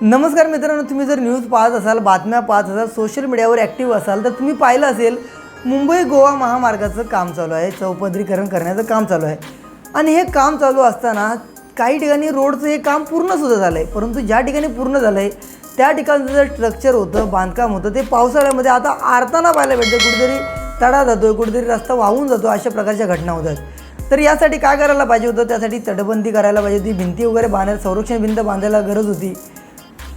नमस्कार मित्रांनो तुम्ही जर न्यूज पाहत असाल बातम्या पाहत असाल सोशल मीडियावर ॲक्टिव्ह असाल तर तुम्ही पाहिलं असेल मुंबई गोवा महामार्गाचं काम चालू आहे चौपदरीकरण करण्याचं काम चालू आहे. आणि हे काम चालू असताना काही ठिकाणी रोडचं हे काम पूर्णसुद्धा झालं आहे परंतु ज्या ठिकाणी पूर्ण झालं आहे त्या ठिकाणचं जर स्ट्रक्चर होतं बांधकाम होतं ते पावसाळ्यामध्ये आता आरताना पाहायला भेटतं. कुठेतरी तडा जातो आहे कुठेतरी रस्ता वाहून जातो अशा प्रकारच्या घटना होतात तर यासाठी काय करायला पाहिजे होतं? त्यासाठी तटबंदी करायला पाहिजे होती भिंती वगैरे बांधायला संरक्षण भिंत बांधायला गरज होती.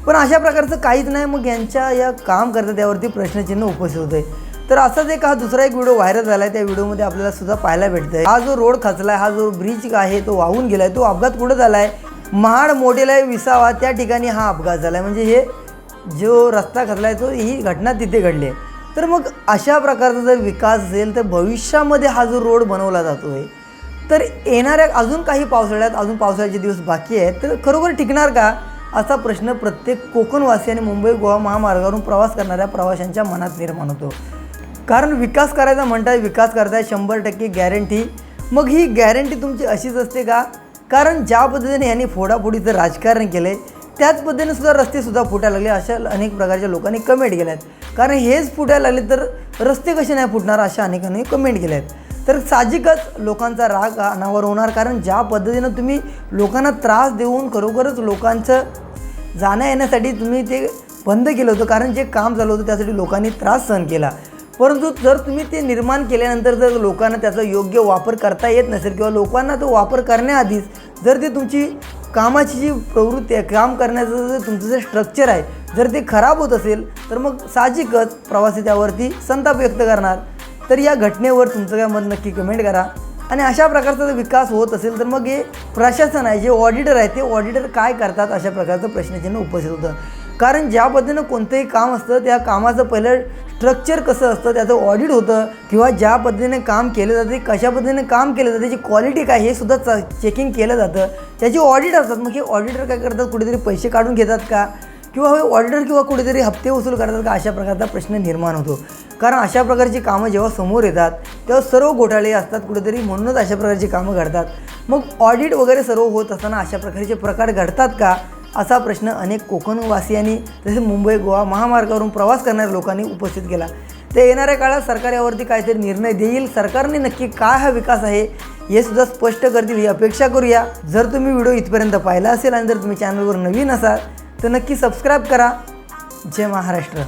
पण अशा प्रकारचं काहीच नाही. मग यांच्या या काम करतात त्यावरती प्रश्नचिन्ह उपस्थित होते. तर असाच एक हा दुसरा एक व्हिडिओ व्हायरल झाला आहे त्या व्हिडिओमध्ये आपल्याला सुद्धा पाहायला भेटतं आहे हा जो रोड खचला आहे हा जो ब्रिज आहे तो वाहून गेला आहे तो अपघात कुठं झाला आहे महाड मोठेला विसावा त्या ठिकाणी हा अपघात झाला आहे म्हणजे हे जो रस्ता खचला आहे तो ही घटना तिथे घडली आहे. तर मग अशा प्रकारचा जर विकास असेल तर भविष्यामध्ये हा जो रोड बनवला जातो आहे तर येणाऱ्या अजून काही पावसाळ्यात अजून पावसाळ्याचे दिवस बाकी आहेत तर खरोखर टिकणार का? असा प्रश्न प्रत्येक कोकणवासी आणि मुंबई गोवा महामार्गावरून प्रवास करणाऱ्या प्रवाशांच्या मनात निर्माण होतो. कारण विकास करायचा म्हणताय विकास करताय शंभर टक्के गॅरंटी मग ही गॅरंटी तुमची अशीच असते का? कारण ज्या पद्धतीने यांनी फोडाफोडीचं राजकारण केलं आहे त्याच पद्धतीने सुद्धा रस्तेसुद्धा फुटायला लागले अशा अनेक प्रकारच्या लोकांनी कमेंट केल्या आहेत कारण हेच फुटायला लागले तर रस्ते कसे नाही फुटणार अशा अनेकांनी कमेंट केल्या आहेत तर साहजिकच लोकांचा राग अनावर होणार कारण ज्या पद्धतीनं तुम्ही लोकांना त्रास देऊन खरोखरच लोकांचं जाण्या येण्यासाठी तुम्ही ते बंद केलं होतं कारण जे काम चालू होतं त्यासाठी लोकांनी त्रास सहन केला. परंतु जर तुम्ही ते निर्माण केल्यानंतर जर लोकांना त्याचा योग्य वापर करता येत नसेल किंवा लोकांना तो वापर करण्याआधीच जर ते तुमची कामाची जी प्रवृत्ती आहे काम करण्याचं जे तुमचं जे स्ट्रक्चर आहे जर ते खराब होत असेल तर मग साहजिकच प्रवासी त्यावरती संताप व्यक्त करणार. तर या घटनेवर तुमचं काय मत नक्की कमेंट करा. आणि अशा प्रकारचा जर विकास होत असेल तर मग हे प्रशासन आहे जे ऑडिटर आहे ते ऑडिटर काय करतात अशा प्रकारचं प्रश्नचिन्ह उपस्थित होतं. कारण ज्या पद्धतीनं कोणतंही काम असतं त्या कामाचं पहिलं स्ट्रक्चर कसं असतं त्याचं ऑडिट होतं किंवा ज्या पद्धतीने काम केलं जातं कशा पद्धतीने काम केलं जातं त्याची क्वालिटी काय हे सुद्धा च चेकिंग केलं जातं. त्याची ऑडिट असतात मग हे ऑडिटर काय करतात? कुठेतरी पैसे काढून घेतात का? किंवा ऑर्डर किंवा कुठेतरी हप्ते वसूल करतात का अशा प्रकारचा प्रश्न निर्माण होतो. कारण अशा प्रकारची कामं जेव्हा समोर येतात तेव्हा सर्व घोटाळे असतात कुठेतरी म्हणूनच अशा प्रकारची कामं घडतात. मग ऑडिट वगैरे सर्व होत असताना अशा प्रकारचे प्रकार घडतात का असा प्रश्न अनेक कोकणवासियांनी तसेच मुंबई गोवा महामार्गावरून प्रवास करणाऱ्या लोकांनी उपस्थित केला. ते येणाऱ्या काळात सरकार यावरती काहीतरी निर्णय देईल सरकारने नक्की काय हा विकास आहे हे सुद्धा स्पष्ट करतील ही अपेक्षा करूया. जर तुम्ही व्हिडिओ इथपर्यंत पाहिला असेल आणि जर तुम्ही चॅनलवर नवीन असाल तर नक्की सबस्क्राईब करा. जय महाराष्ट्र.